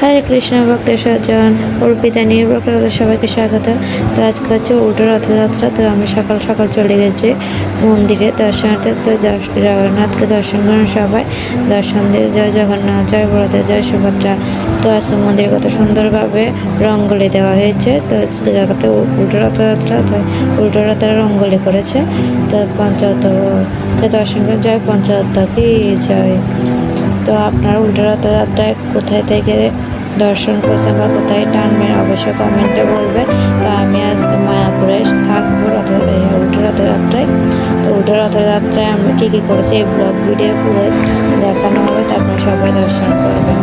হরে কৃষ্ণ, ভক্ত সজ্জন অর্পিতা নির্ভর সবাইকে স্বাগত। তো আজকে হচ্ছে উল্টো রথযাত্রা, তো আমি সকাল সকাল চলে গেছি মন্দিরে দর্শনার্থে। তো জগন্নাথকে দর্শন করেন সবাই। দর্শন দিয়ে জয় জগন্নাথ, জয় বড়দের জয় সুভদ্রা। তো আজকে মন্দিরে কত সুন্দরভাবে রঙ্গোলি দেওয়া হয়েছে। তো আজকে জায়গাতে উল্টো রথযাত্রা, তো উল্টো রথের রঙ্গোলি করেছে। তো পঞ্চায়েতকে দর্শন করে জয় পঞ্চায়েত, কি জয়। তো আপনার উল্টো রথযাত্রায় কোথায় থেকে দর্শন করছেন বা কোথায় টানবেন অবশ্যই কমেন্টে বলবেন। তো আমি আজকে মায়াপুরে থাকব রথ উল্টো রথযাত্রায় তো উল্টো রথযাত্রায় আমি কী কী করেছি এই ব্লগ ভিডিও পুরো দেখানো হবে, তারপর সবাই দর্শন করবেন।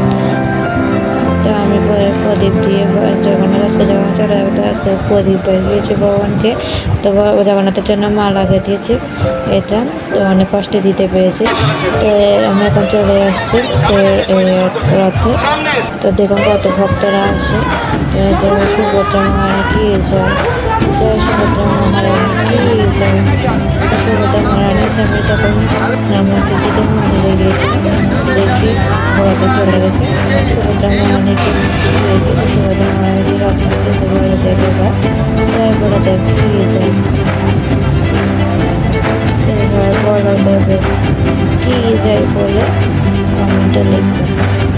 তো আমি পরে প্রদীপ দিয়ে জগন্নাথ আজকে জগন্নাথ তো আজকে প্রদীপ দিয়েছি ভগবানকে। তো জগন্নাথের জন্য মা লাগিয়ে দিয়েছি এটা তো অনেক কষ্টে দিতে পেরেছি। তো আমি এখন চলে আসছি, তো রথে তো দেখুন কত ভক্তরা আসে। তো সুভদ্রা মহারানী কি যায়? সুভদ্রা মহারানী কি যায়? সুভদ্রা মহারানী এসে আমি তখন রামনাথের দিকে মন্দিরে গিয়েছিলাম দেখি ঘোরাতে চলে গেছে। সুভদ্রা মহারানী রথ আছে বড় বা যায় এবার। বড় দেবে কি যায় বলে কমেন্টে লিখবেন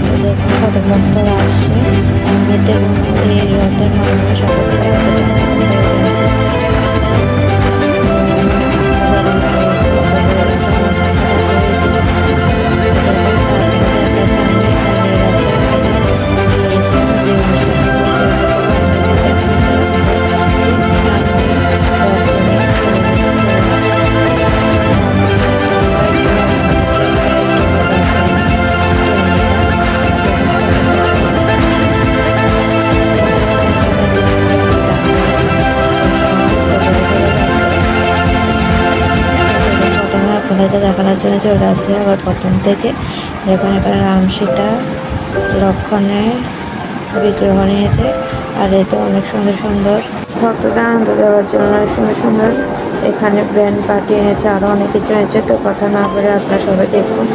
তো দেখুন কত ভক্তরা আসছে। আমি দেখুন এই রথের সবাই আপনাদেরকে দেখানোর জন্য চলে আসি আবার প্রথম থেকে। যখন এখানে রাম সীতা লক্ষণের বিগ্রহ নিয়েছে। আর এতে অনেক সুন্দর সুন্দর। ভক্তদের আনন্দ দেওয়ার জন্য অনেক সুন্দর সুন্দর এখানে ব্র্যান্ড পাঠিয়ে এনেছে আরও অনেক কিছু এনেছে। তো কথা না বলে আপনারা সবাই দেখুন।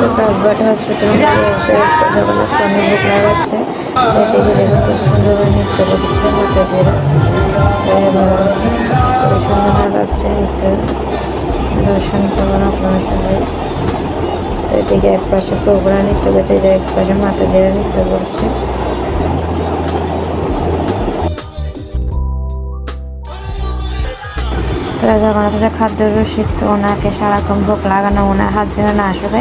তো হসপিটাল খুব নৃত্য করছে সুন্দর লাগছে নৃত্য। দর্শন করুন আপনারা তো এদিকে এক পাশে প্রোগ্রাম নৃত্য করছে এক পাশে মাতাজিরা নৃত্য করছে। তো জগন্নাথ যে খাদ্য রসিক তো ওনাকে সারাক্ষণ ভোগ লাগানো, ওনার হাত যেন না আসবে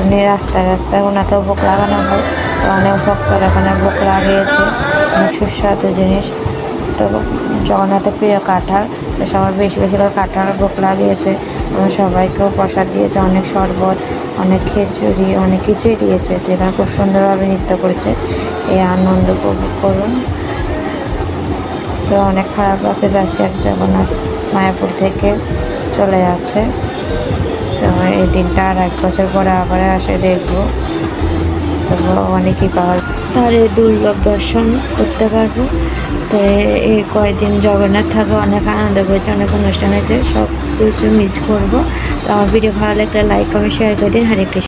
উনি রাস্তায় রাস্তায় ওনাকে ভোগ লাগানো হয়। তো অনেক ভক্তরা এখানে ভোগ লাগিয়েছে। অনেক সুস্বাদু জিনিস। তো জগন্নাথের প্রিয় কাঁঠাল, তো সবার বেশি বেশি করে কাঁঠাল ভোগ লাগিয়েছে। এবং সবাইকেও প্রসাদ দিয়েছে, অনেক শরবত, অনেক খিচুড়ি, অনেক কিছুই দিয়েছে। তো এখানে খুব সুন্দরভাবে নৃত্য করেছে। এই আনন্দ উপভোগ করুন। তো অনেক খারাপ লাগতেছে আজকে জগন্নাথ মায়াপুর থেকে চলে যাচ্ছে। তো এই দিনটা আর এক বছর পরে আবার আসে দেখব। তো অনেকেই পাওয়ার তার এই দুর্লভ দর্শন করতে পারব। তো এই কয়দিন জগন্নাথ থাকবে অনেক আনন্দ করেছে, অনেক অনুষ্ঠান হয়েছে, সব কিছু মিস করব। তো আমার ভিডিও ভালো লাগলে লাইক কমেন্ট শেয়ার করে দিন। হরে কৃষ্ণ।